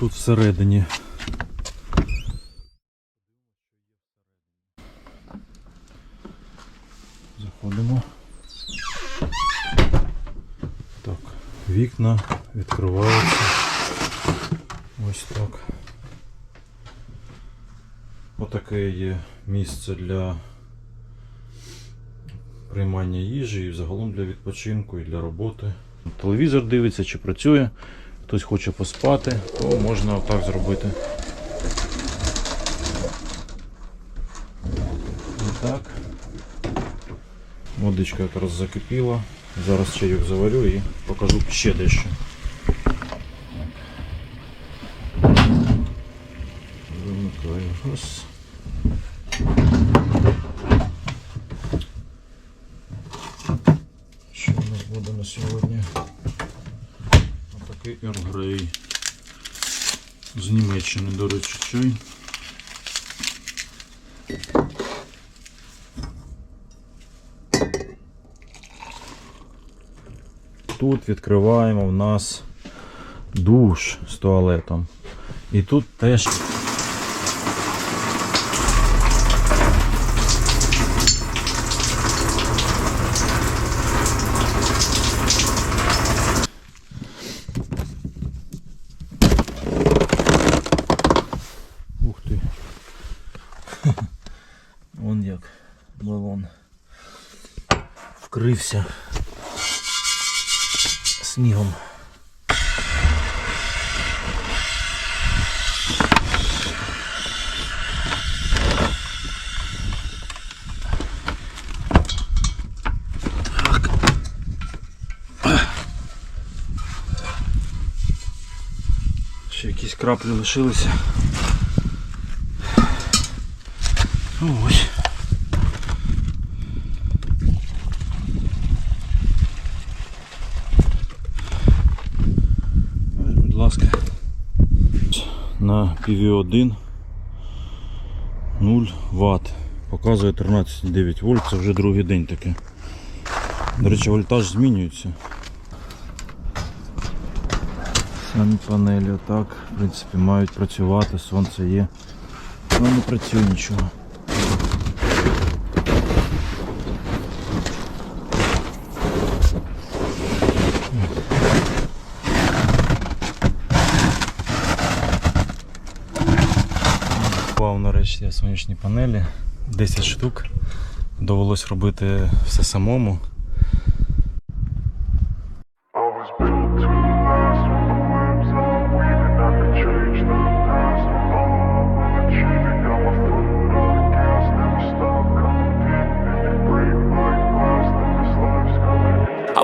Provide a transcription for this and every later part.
Тут всередині. Заходимо. Так, вікна відкриваються. Ось так. Отаке є місце для приймання їжі і загалом для відпочинку і для роботи. Телевізор дивиться, чи працює, хтось хоче поспати, то можна отак зробити. Отак. Водичка якраз закипіла. Зараз чайок заварю і покажу ще дещо. Вимикаю. Що у нас буде на сьогодні? Отакий Earl З Німеччини, до речі, чай. Тут відкриваємо в нас душ з туалетом. І тут теж Вон як балон вкрився снігом. Ще якісь краплі лишилися. Ну, Ось. Ось, будь ласка. На PV1 0 Вт. Показує 13,9 вольт, це вже другий день таке. До речі, вольтаж змінюється. Самі панелі отак, в принципі, мають працювати, сонце є. Але не працює нічого. Купував нарешті сонячні панелі, 10 штук. Довелось робити все самому.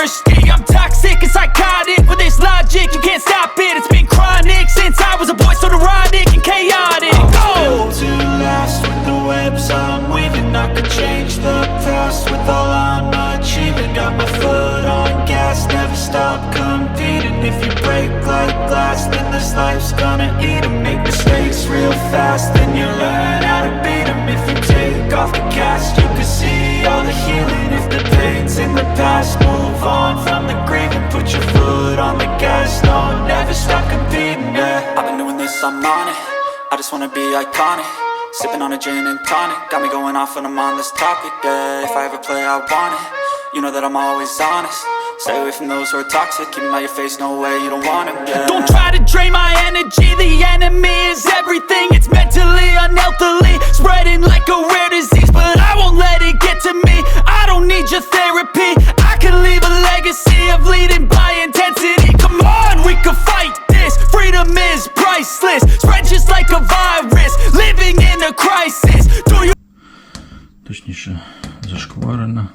thirsty. I'm toxic and psychotic. With this logic, you can't stop it. It's been chronic since I was a boy, so neurotic and chaotic. Go! built to last with the webs I'm weaving. I could change the past with all I'm achieving. Got my foot on gas, never stop competing. If you break like glass, then this life's gonna eat 'em. Make mistakes real fast, then you learn how to beat 'em. If you take off the cast, you can see all the healing. Past, move on from the grave and put your foot on the gas. No, never stop competing. Yeah, I've been doing this, I'm on it. I just wanna be iconic. Sipping on a gin and tonic. Got me going off when I'm on this topic. Yeah, if I ever play, I want it. You know that I'm always honest. Stay away from those who are toxic. Keep 'em out your face, no way, you don't want it. Yeah. Don't try to drain my energy. The enemy is everything. It's mentally, unhealthily, spreading like a rare disease. priceless. Spread just like a virus. Living in a crisis. Do you? точніше зашкварена.